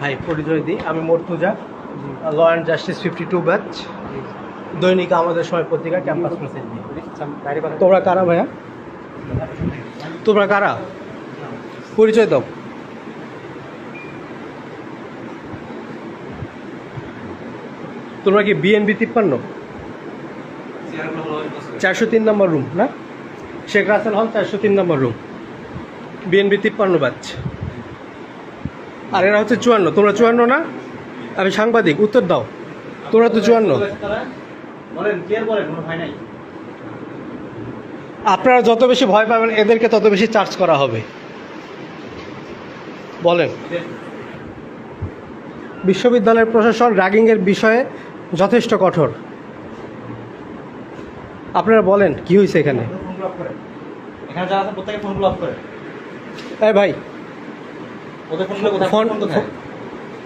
ভাই, পরিচয় দিই। আমি Mortuza law and justice fifty two batch দৈনিক আমাদের সময় পত্রিকা ক্যাম্পাস তোমরা কারা ভাইয়া? তোমরা কারা? পরিচয় দাও। তোমরা কি বিএনবি তিপ্পান্ন? চারশো তিন নম্বর রুম না? শেখ রাসেল হল চারশো তিন number room B N B তিপ্পান্ন ব্যাচ আর এরা হচ্ছে চুয়ান্ন। তোমরা চুয়ান্ন না? আমি সাংবাদিক উত্তর দাও। তোমরা তো চুয়ান্ন। আপনারা যত বেশি ভয় পাবেন এদেরকে তত বেশি চার্জ করা হবে। বলেন। বিশ্ববিদ্যালয়ের প্রশাসন র্যাগিংয়ের বিষয়ে যথেষ্ট কঠোর। আপনারা বলেন কি হয়েছে এখানে? এখানে যারা আছে প্রত্যেকে ফোন ব্লক করে। এই ভাই ফোন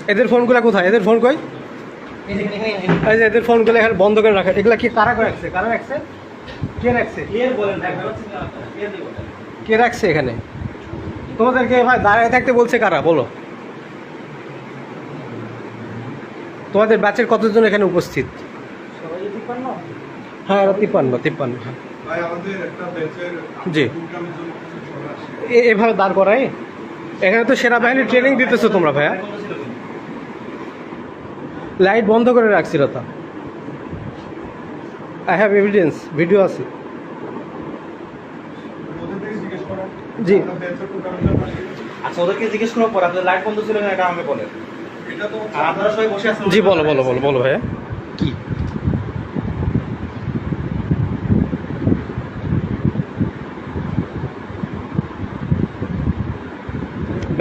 এদের ফোনগুলো কোথায়? এদের ফোন কই? এই যে এদের ফোনগুলো এখানে বন্ধ করে রাখা। এগুলা কি কারা করে রাখছে? কারা রাখছে? কে রাখছে? কে রাখছে এখানে? তোমাদেরকে ভাই দাঁড়ায় থাকতে বলছে কারা? বলো। তোমাদের ব্যাচের কতজন এখানে উপস্থিত? হ্যাঁ এরা তিপ্পান্ন তিপ্পান্ন হ্যাঁ। জি। এভাবে দাঁড় করাই এখানে তো সেরা বাহিনী ট্রেনিং দিতেছো তোমরা ভাইয়া। লাইট বন্ধ করে রাখছিল তা আই হ্যাভ এভিডেন্স ভিডিও আছে। জি। আচ্ছা ওদেরকে জিজ্ঞেস করার পর আপনাদের লাইট বন্ধ ছিল না এটা আমাকে বলেন। এটা তো আর আপনারা সবাই বসে আছেন জি বলো বলো বলো বলো ভাইয়া। কি?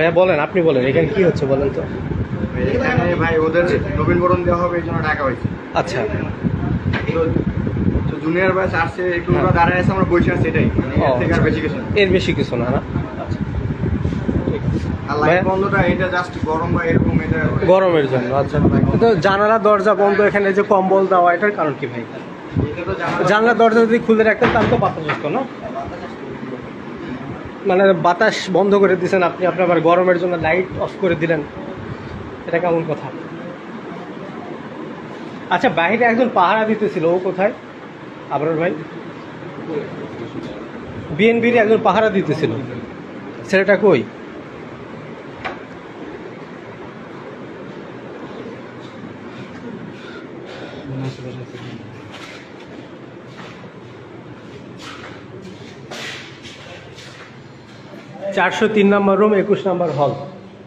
ভাইয়া বলেন আপনি বলেন এখানে কি হচ্ছে বলেন তো? এখানে ভাই ওদের নবীনবরণ দেওয়া হবে এই জন্য ডাকা হয়েছে। আচ্ছা। তো জুনিয়র ব্যাচ আসছে একটু দাঁড়ায় আছে আমরা বসে আছি এটাই। এর বেশি কিছু না। এর বেশি কিছু না না? আর লাইট ভাইয়া? বন্ধটা এটা জাস্ট গরম বা এরকম এটা গরমের জন্য আচ্ছা। তো জানালা দরজা বন্ধ এখানে যে কম্বল দেওয়া এটার কারণ কি ভাই? জানলা দরজা যদি খুলে রাখতেন তাহলে তো বাতাস আসতো না? মানে বাতাস বন্ধ করে দিয়েছেন আপনি, আপনার আবার গরমের জন্য লাইট অফ করে দিলেন। এটা কেমন কথা? আচ্ছা বাইরে একজন পাহারা দিতেছিল, ও কোথায়? আবরার ভাই? বিএনবির একজন পাহারা দিতেছিল। ছেলেটা কই? চারশো তিন নম্বর রুম একুশ নম্বর হল।